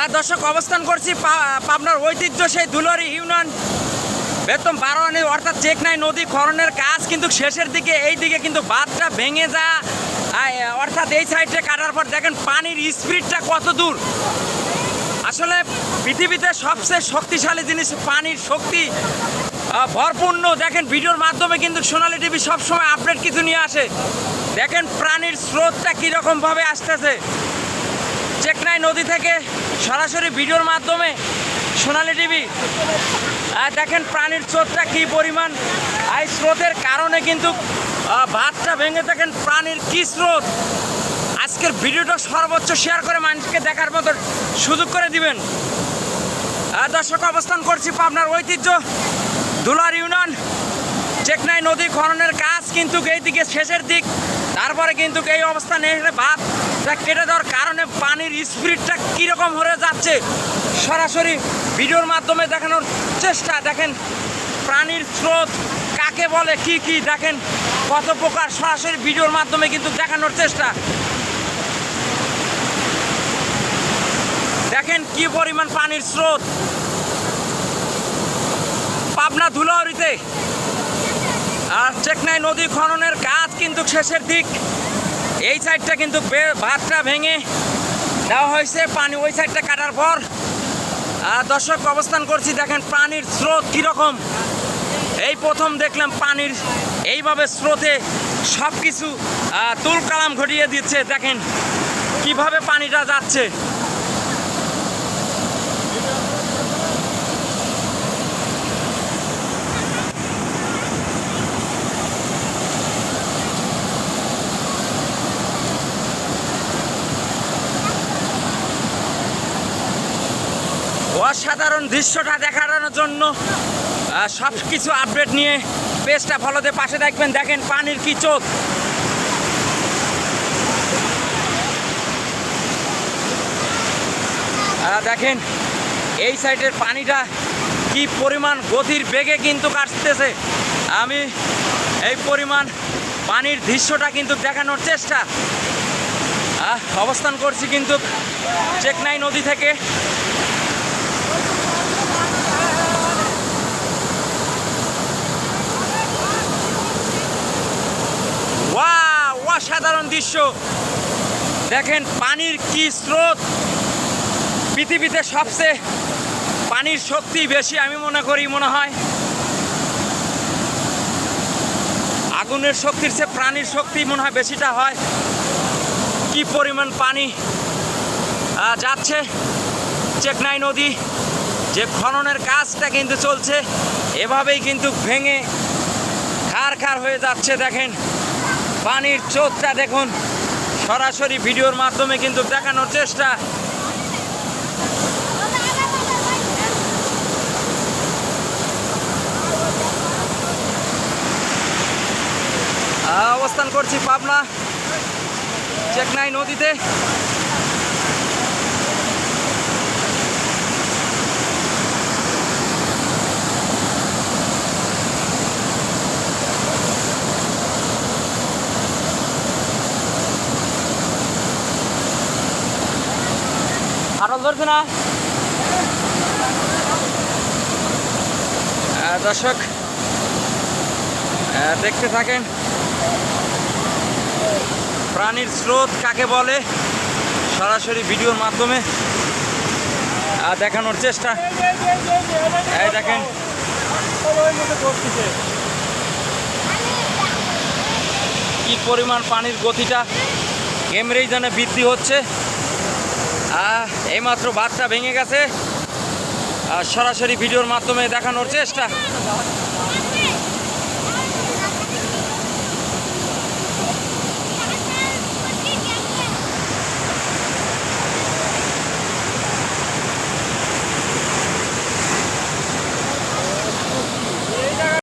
আর দর্শক, অবস্থান করছি পাবনার ঐতিহ্য সেই দুলারি ইউনিয়ন। বেতন বারোয়ানি অর্থাৎ চেকনাই নদী খননের কাজ কিন্তু শেষের দিকে এই দিকে কিন্তু বাঁধটা ভেঙে যা অর্থাৎ এই সাইডে কাটার পর দেখেন পানির স্পিডটা কত দূর। আসলে পৃথিবীতে সবচেয়ে শক্তিশালী জিনিস পানির শক্তি ভরপূর্ণ দেখেন ভিডিওর মাধ্যমে কিন্তু সোনালী টিভি সবসময় আপডেট কিছু নিয়ে আসে। দেখেন প্রাণীর স্রোতটা কীরকমভাবে আসতেছে। চেকনাই নদী থেকে সরাসরি ভিডিওর মাধ্যমে সোনালি টিভি। দেখেন প্রাণীর স্রোতটা কী পরিমাণ? এই স্রোতের কারণে কিন্তু ভাতটা ভেঙে দেখেন প্রাণীর কী স্রোত। আজকের ভিডিওটা সর্বোচ্চ শেয়ার করে মানুষকে দেখার মতো সুযোগ করে দিবেন। দর্শক, অবস্থান করছি পাবনার ঐতিহ্য দুলার ইউনিয়ন। চেকনাই নদী খননের কাজ কিন্তু এই দিকে শেষের দিক। তারপরে কিন্তু এই অবস্থান ভাতটা কেটে দেওয়ার কারণে পানির স্পিডটা কীরকম হয়ে যাচ্ছে? সরাসরি ভিডিওর মাধ্যমে দেখানোর চেষ্টা দেখেন, প্রাণীর স্রোত কাকে বলে, কি কি দেখেন, কত প্রকার সরাসরি ভিডিওর মাধ্যমে কিন্তু দেখানোর চেষ্টা। দেখেন কি পরিমাণ পানির স্রোত। পাবনা ধুলাউড়িতে আর চেকনাই নদী খননের কাজ কিন্তু শেষের দিক। এই সাইডটা কিন্তু বাঁধটা ভেঙে দেওয়া হয়েছে। পানি ওই সাইডটা কাটার পর দর্শক অবস্থান করছি, দেখেন পানির স্রোত কীরকম। এই প্রথম দেখলাম পানির এইভাবে স্রোতে সব কিছু তুল কালাম ঘটিয়ে দিচ্ছে। দেখেন কীভাবে পানিটা যাচ্ছে। অসাধারণ দৃশ্যটা দেখানোর জন্য সব কিছু আপডেট নিয়ে পেজটা ফলোতে পাশে দেখবেন। দেখেন পানির কি চোখ। দেখেন, এই সাইডের পানিটা কি পরিমাণ গতির বেগে কিন্তু কাটতেছে। আমি এই পরিমাণ পানির দৃশ্যটা কিন্তু দেখানোর চেষ্টা। অবস্থান করছি কিন্তু চেকনাই নদী থেকে। অসাধারণ দৃশ্য। দেখেন পানির কি স্রোত। পৃথিবীতে সবচেয়ে পানির শক্তি বেশি আমি মনে করি, মনে হয়। আগুনের শক্তির চেয়ে প্রাণীর শক্তি মনে হয় বেশিটা হয়। কি পরিমাণ পানি যাচ্ছে। চেকনাই নদী, যে খননের কাজটা কিন্তু চলছে, এভাবেই কিন্তু ভেঙে খার খার হয়ে যাচ্ছে, দেখেন। পানির চোখটা দেখুন। সরাসরি ভিডিওর মাধ্যমে কিন্তু দেখানোর চেষ্টা। অবস্থান করছি পাবনা চেকনাই নদীতে। আটল ধরছে না। দর্শক দেখতে থাকেন। প্রাণীর স্রোত কাকে বলে? সরাসরি ভিডিওর মাধ্যমে দেখানোর চেষ্টা। এই দেখেন। কি পরিমাণ পানির গতিটা? এমরেই যেন বৃদ্ধি হচ্ছে। এইমাত্র বাঁধটা ভেঙে গেছে। আর সরাসরি ভিডিওর মাধ্যমে দেখানোর চেষ্টা।